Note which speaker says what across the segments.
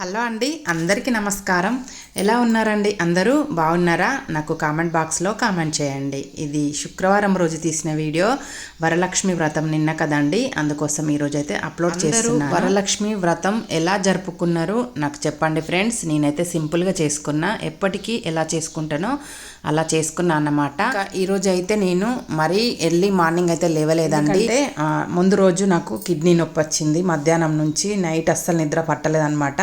Speaker 1: Hello అండి అందరికీ నమస్కారం. ఎలా ఉన్నారండి? అందరూ బాగున్నారా? నాకు కామెంట్ బాక్స్లో కామెంట్ చేయండి. ఇది శుక్రవారం రోజు తీసిన వీడియో వరలక్ష్మి వ్రతం నిన్న కదండి. అందుకోసం ఈరోజు అయితే అప్లోడ్ చేస్తున్నారు వరలక్ష్మి వ్రతం ఎలా జరుపుకున్నారు? నాకు చెప్పండి ఫ్రెండ్స్. నేనైతే సింపుల్గా చేసుకున్నా. ఎప్పటికీ ఎలా చేసుకుంటానో అలా చేసుకున్నా అన్నమాట. ఈరోజు అయితే నేను మరీ ఎర్లీ మార్నింగ్ అయితే లేవలేదండి. ముందు రోజు నాకు కిడ్నీ నొప్పి వచ్చింది. మధ్యాహ్నం నుంచి నైట్ అస్సలు నిద్ర పట్టలేదన్నమాట.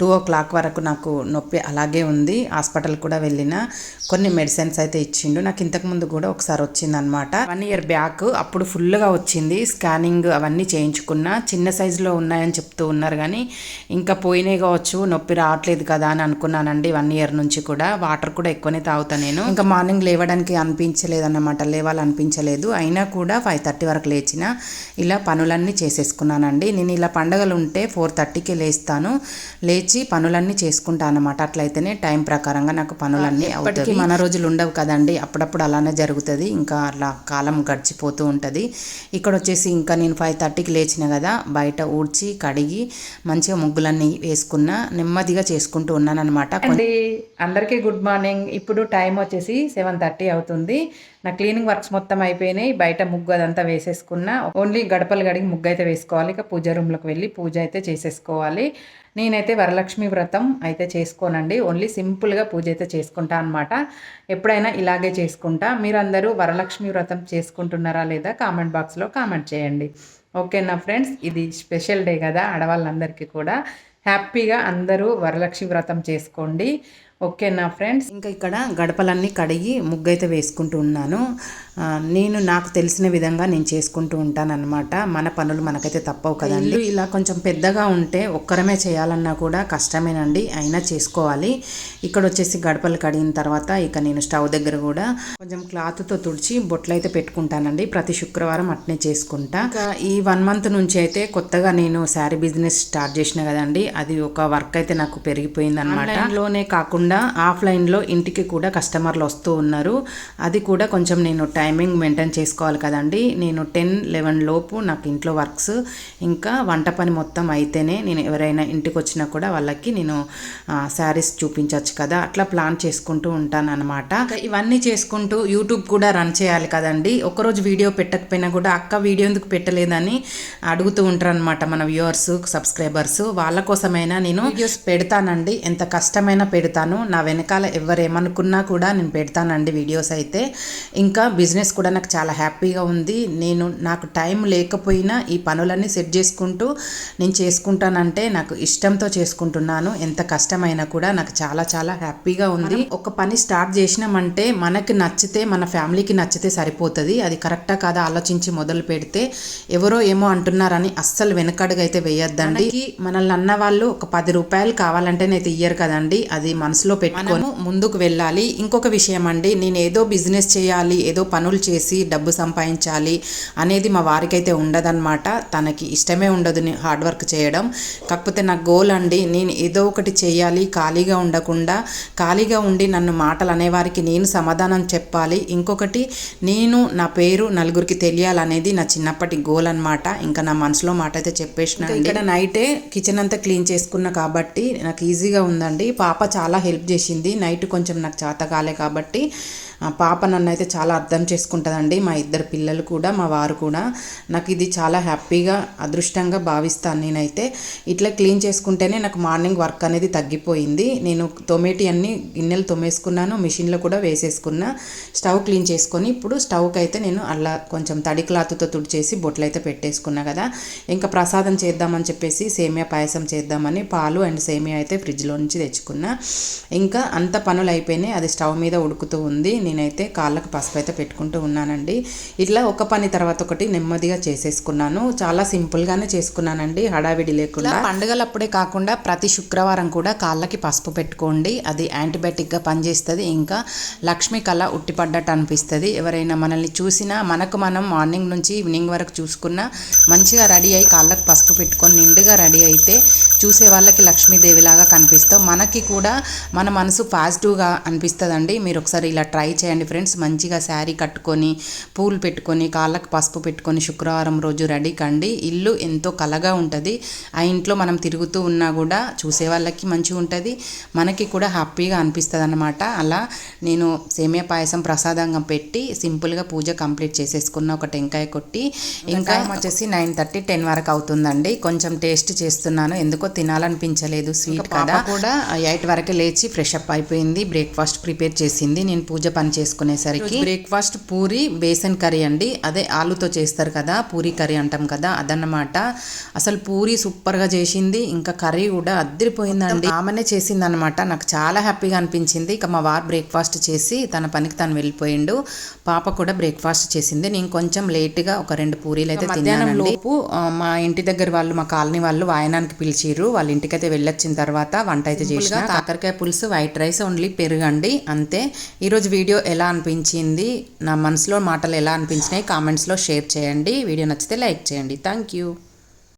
Speaker 1: టూ ఓ క్లాక్ వరకు నాకు నొప్పి అలాగే ఉంది. హాస్పిటల్ కూడా వెళ్ళిన. కొన్ని మెడిసిన్స్ అయితే ఇచ్చిండు. నాకు ఇంతకు ముందు కూడా ఒకసారి వచ్చిందనమాట వన్ ఇయర్ బ్యాక్ అప్పుడు ఫుల్గా వచ్చింది. స్కానింగ్ అవన్నీ చేయించుకున్నా. చిన్న సైజులో ఉన్నాయని చెప్తూ ఉన్నారు కానీ ఇంకా పోయినాయి కావచ్చు. నొప్పి రావట్లేదు కదా అని అనుకున్నానండి వన్ ఇయర్ నుంచి కూడా. వాటర్ కూడా ఎక్కువనే తాగుతా నేను. ఇంకా మార్నింగ్ లేవడానికి అనిపించలేదు అన్నమాట లేవాలనిపించలేదు. అయినా కూడా ఫైవ్ థర్టీ వరకు లేచిన ఇలా పనులన్నీ చేసేసుకున్నానండి. నేను ఇలా పండగలు ఉంటే ఫోర్ థర్టీకి లేస్తాను. లేచి పనులన్నీ చేసుకుంటాను అనమాట అట్లయితేనే టైం ప్రకారంగా నాకు పనులన్నీ అవుతాయి. మన రోజులు ఉండవు కదండి. అప్పుడప్పుడు అలానే జరుగుతుంది. ఇంకా అలా కాలం గడిచిపోతూ ఉంటుంది. ఇక్కడ వచ్చేసి ఇంకా నేను ఫైవ్ థర్టీకి లేచిన కదా బయట ఊడ్చి కడిగి మంచిగా ముగ్గులన్నీ వేసుకున్నా నెమ్మదిగా చేసుకుంటూ ఉన్నాను అనమాట అందరికీ గుడ్ మార్నింగ్. ఇప్పుడు టైం వచ్చేసి సెవెన్ థర్టీ అవుతుంది. నా క్లీనింగ్ వర్క్స్ మొత్తం అయిపోయినాయి. బయట ముగ్గు అదంతా వేసేసుకున్నా. ఓన్లీ గడపలు గడిగి ముగ్గు అయితే వేసుకోవాలి. ఇక పూజ రూమ్లోకి వెళ్ళి పూజ అయితే చేసేసుకోవాలి. నేనైతే వరలక్ష్మి వ్రతం అయితే చేసుకోనండి. ఓన్లీ సింపుల్గా పూజ అయితే చేసుకుంటా అనమాట ఎప్పుడైనా ఇలాగే చేసుకుంటా. మీరందరూ వరలక్ష్మి వ్రతం చేసుకుంటున్నారా లేదా కామెంట్ బాక్స్లో కామెంట్ చేయండి. ఓకేనా ఫ్రెండ్స్? ఇది స్పెషల్ డే కదా ఆడవాళ్ళందరికీ కూడా. హ్యాపీగా అందరూ వరలక్ష్మి వ్రతం చేసుకోండి. ఓకేనా ఫ్రెండ్స్. ఇంకా ఇక్కడ గడపలన్నీ కడిగి ముగ్గు అయితే వేసుకుంటూ ఉన్నాను. నేను నాకు తెలిసిన విధంగా నేను చేసుకుంటూ ఉంటాను అనమాట మన పనులు మనకైతే తప్పవు కదండి. ఇలా కొంచెం పెద్దగా ఉంటే ఒక్కరమే చేయాలన్నా కూడా కష్టమేనండి. అయినా చేసుకోవాలి. ఇక్కడ వచ్చేసి గడపలు కడిగిన తర్వాత ఇక నేను స్టవ్ దగ్గర కూడా కొంచెం క్లాత్తో తుడిచి బొట్లు అయితే పెట్టుకుంటానండి. ప్రతి శుక్రవారం అట్నే చేసుకుంటా. ఇంకా ఈ వన్ మంత్ నుంచి అయితే కొత్తగా నేను శారీ బిజినెస్ స్టార్ట్ చేసిన కదండి. అది ఒక వర్క్ అయితే నాకు పెరిగిపోయింది అనమాట లోనే కాకుండా ఆఫ్లైన్లో ఇంటికి కూడా కస్టమర్లు వస్తూ ఉన్నారు. అది కూడా కొంచెం నేను టైమింగ్ మెయింటైన్ చేసుకోవాలి కదండి. నేను టెన్ లెవెన్ లోపు నాకు ఇంట్లో వర్క్స్. ఇంకా వంట పని మొత్తం అయితేనే నేను ఎవరైనా ఇంటికి వచ్చినా కూడా వాళ్ళకి నేను శారీస్ చూపించవచ్చు కదా. అట్లా ప్లాన్ చేసుకుంటూ ఉంటాను అనమాట ఇవన్నీ చేసుకుంటూ యూట్యూబ్ కూడా రన్ చేయాలి కదండి. ఒకరోజు వీడియో పెట్టకపోయినా కూడా అక్క వీడియో ఎందుకు పెట్టలేదని అడుగుతూ ఉంటారు అనమాట మన వ్యూవర్స్ సబ్స్క్రైబర్స్. వాళ్ళ కోసమైనా నేను వీడియోస్ పెడతానండి. ఎంత కష్టమైనా పెడతాను. నా వెనకాల ఎవరేమనుకున్నా కూడా నేను పెడతానండి వీడియోస్ అయితే. ఇంకా బిజినెస్ కూడా నాకు చాలా హ్యాపీగా ఉంది. నేను నాకు టైం లేకపోయినా ఈ పనులన్నీ సెట్ చేసుకుంటూ నేను చేసుకుంటానంటే నాకు ఇష్టంతో చేసుకుంటున్నాను. ఎంత కష్టమైనా కూడా నాకు చాలా చాలా హ్యాపీగా ఉంది. ఒక పని స్టార్ట్ చేసినామంటే మనకి నచ్చితే మన ఫ్యామిలీకి నచ్చితే సరిపోతుంది. అది కరెక్టా కాదా ఆలోచించి మొదలు పెడితే ఎవరో ఏమో అంటున్నారని అస్సలు వెనకడుగు అయితే వేయొద్దండి మనల్ని అన్న వాళ్ళు ఒక పది రూపాయలు కావాలంటే నేను ఇయ్యరు కదండి. అది మనసులో పెట్టుకొని ముందుకు వెళ్ళాలి. ఇంకొక విషయం అండి నేను ఏదో బిజినెస్ చేయాలి ఏదో పనులు చేసి డబ్బు సంపాదించాలి అనేది మా వారికైతే ఉండదన్నమాట. తనకి ఇష్టమే ఉండదు హార్డ్ వర్క్ చేయడం. కాకపోతే నా గోల్ అండి నేను ఏదో ఒకటి చేయాలి ఖాళీగా ఉండకుండా ఖాళీగా ఉండి నన్ను మాటలు అనేవారికి నేను సమాధానం చెప్పాలి. ఇంకొకటి నేను నా పేరు నలుగురికి తెలియాలనేది నా చిన్నప్పటి గోల్ అన్నమాట. ఇంకా నా మనసులో మాట అయితే చెప్పేసిన ఇక్కడ నైటే కిచెన్ అంతా క్లీన్ చేసుకున్నా కాబట్టి నాకు ఈజీగా ఉందండి. పాప చాలా హెల్ప్ చేసింది. నైట్ కొంచెం నాకు చేత కాలే కాబట్టి పాప నన్ను అయితే చాలా అర్థం చేసుకుంటుందండి మా ఇద్దరు పిల్లలు కూడా మా వారు కూడా. నాకు ఇది చాలా హ్యాపీగా అదృష్టంగా భావిస్తాను నేనైతే. ఇట్లా క్లీన్ చేసుకుంటేనే నాకు మార్నింగ్ వర్క్ అనేది తగ్గిపోయింది. నేను తొమేటి అన్ని గిన్నెలు తొమ్మేసుకున్నాను మిషన్లో కూడా వేసేసుకున్నా. స్టవ్ క్లీన్ చేసుకొని ఇప్పుడు స్టవ్కి అయితే నేను అలా కొంచెం తడి క్లాత్తో తుడిచేసి బొట్లు అయితే పెట్టేసుకున్నా కదా. ఇంకా ప్రసాదం చేద్దామని చెప్పేసి సేమియా పాయసం చేద్దామని పాలు అండ్ సేమియా అయితే ఫ్రిడ్జ్లో నుంచి తెచ్చుకున్నా. ఇంకా అంత పనులు అయిపోయినాయి అది స్టవ్ మీద ఉడుకుతూ ఉంది. నేనైతే కాళ్ళకు పసుపు అయితే పెట్టుకుంటూ ఉన్నానండి. ఇట్లా ఒక పని తర్వాత ఒకటి నెమ్మదిగా చేసేసుకున్నాను. చాలా సింపుల్గానే చేసుకున్నానండి హడావిడి లేకుండా. పండుగలప్పుడే కాకుండా ప్రతి శుక్రవారం కూడా కాళ్ళకి పసుపు పెట్టుకోండి. అది యాంటీబయాటిక్గా పనిచేస్తుంది. ఇంకా లక్ష్మి కళ ఉట్టిపడ్డట్టు అనిపిస్తుంది. ఎవరైనా మనల్ని చూసినా మనకు మనం మార్నింగ్ నుంచి ఈవినింగ్ వరకు చూసుకున్నా మంచిగా రెడీ అయ్యి కాళ్ళకు పసుపు పెట్టుకొని నిండుగా రెడీ అయితే చూసే వాళ్ళకి లక్ష్మీదేవిలాగా కనిపిస్తాం. మనకి కూడా మన మనసు పాజిటివ్గా అనిపిస్తుందండి. మీరు ఒకసారి ఇలా ట్రై చేయండి ఫ్రెండ్స్. మంచిగా శారీ కట్టుకొని పూలు పెట్టుకొని కాళ్ళకు పసుపు పెట్టుకొని శుక్రవారం రోజు రెడీ కండి. ఇల్లు ఎంతో కలగా ఉంటుంది. ఆ ఇంట్లో మనం తిరుగుతూ ఉన్నా కూడా చూసే వాళ్ళకి మంచిగా ఉంటుంది. మనకి కూడా హ్యాపీగా అనిపిస్తుంది అనమాట అలా నేను సేమియా పాయసం ప్రసాదంగా పెట్టి సింపుల్గా పూజ కంప్లీట్ చేసేసుకున్న ఒక టెంకాయ కొట్టి ఇంకా వచ్చేసి నైన్ థర్టీ టెన్ వరకు అవుతుందండి. కొంచెం టేస్ట్ చేస్తున్నాను. ఎందుకో తినాలనిపించలేదు స్వీట్ కదా. కూడా ఎయిట్ వరకే లేచి ఫ్రెష్ అప్ అయిపోయింది. బ్రేక్ఫాస్ట్ ప్రిపేర్ చేసింది. నేను పూజ పని చేసుకునేసరికి బ్రేక్ఫాస్ట్ పూరి బేసన్ కర్రీ అండి. అదే ఆలుతో చేస్తారు కదా పూరి కర్రీ అంటాం కదా అదన్నమాట. అసలు పూరి సూపర్గా చేసింది ఇంకా కర్రీ కూడా అద్దరిపోయిందండి. ఆమెనే చేసింది అనమాట నాకు చాలా హ్యాపీగా అనిపించింది. ఇక మా వారు బ్రేక్ఫాస్ట్ చేసి తన పనికి తను వెళ్ళిపోయిండు. పాప కూడా బ్రేక్ఫాస్ట్ చేసింది. నేను కొంచెం లేట్గా ఒక రెండు పూరీలు అయితే తిన్నాను లోపు మా ఇంటి దగ్గర వాళ్ళు మా కాలనీ వాళ్ళు వాయనానికి పిలిచిర్రు. వాళ్ళ ఇంటికైతే వెళ్ళొచ్చిన తర్వాత వంట అయితే చేసిన. కాకరకాయ పులుసు వైట్ రైస్ ఓన్లీ పెరుగండి. అంతే. ఈరోజు వీడియో ఎలా అనిపించింది నా మనసులో మాటలు ఎలా అనిపించినాయి కామెంట్స్లో షేర్ చేయండి. వీడియో నచ్చితే లైక్ చేయండి. Thank you